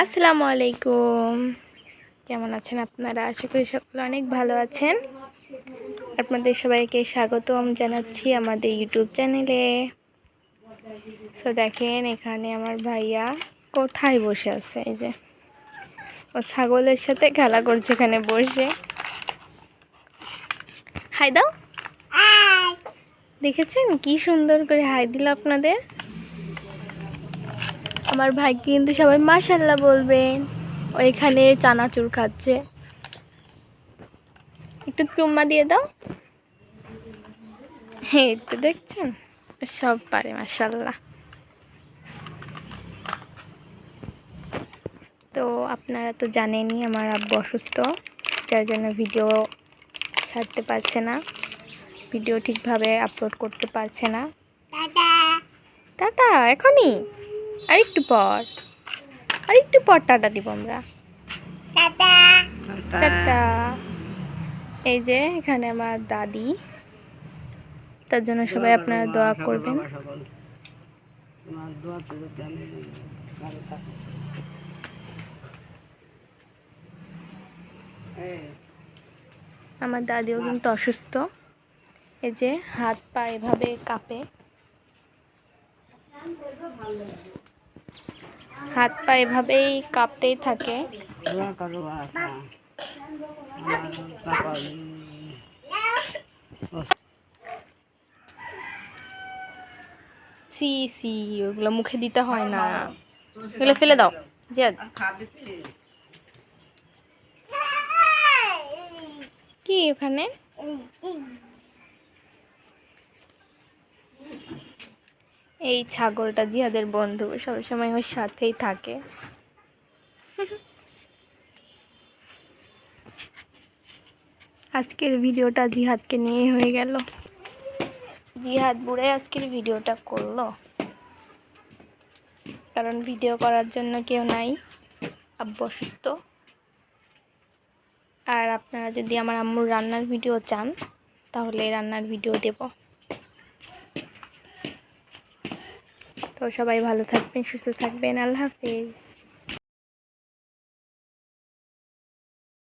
আসসালামু আলাইকুম। কেমন আছেন আপনারা? আশা করি সকলে অনেক ভালো আছেন। আপনাদের সবাইকে স্বাগতম জানাচ্ছি আমাদের ইউটিউব চ্যানেলে। সো দেখেন, এখানে আমার ভাইয়া কোথায় বসে আছে? এই যে। ও ছাগলের সাথে খেলা করছে এখানে বসে। হাই দাও। দেখেছেন কি সুন্দর করে হাই দিল আপনাদের? আমার ভাই কিন্তু সবাই মাশাল্লাহ বলবেন। ওইখানে চানাচুর খাচ্ছে। একটু চুম্মা দিয়ে দাও। হ্যাঁ তো দেখছেন, সব পারে মাশাল্লাহ তো আপনারা তো জানেনই আমার আব্বু অসুস্থ যার জন্য ভিডিও ছাড়তে পারছে না। ভিডিও ঠিকভাবে আপলোড করতে পারছে না। টাটা। এখনই। আর একটু পর। আর একটু পর টাটা দিব আমরা। টাটা। এই যে এখানে আমার দাদি। তার জন্য সবাই আপনারা দোয়া করবেন সকল তোমার দোয়া ছিল যাতে আমি ভালো থাকি এই আমার দাদিও কিন্তু অসুস্থ। এই যে হাত পা এভাবে কাঁপে। হাত পা এভাবেই কাঁপতেই থাকে। সি ওগুলো মুখে দিতে হয় না। ওগুলো ফেলে দাও। জিয়াদ। কি ওখানে এই ছাগলটা জিহাদের বন্ধু সবসময় ওর সাথেই থাকে। আজকের ভিডিওটা জিহাদকে নিয়ে হয়ে গেল। জিহাদ বুড়ে আজকের ভিডিওটা করল। কারণ ভিডিও করার জন্য কেউ নাই। আব্বু আর আপনারা যদি আমার আম্মুর রান্নার ভিডিও চান, তাহলে রান্নার ভিডিও দেব। তো সবাই ভালো থাকবেন, সুস্থ থাকবেন। আল্লাহ হাফিজ।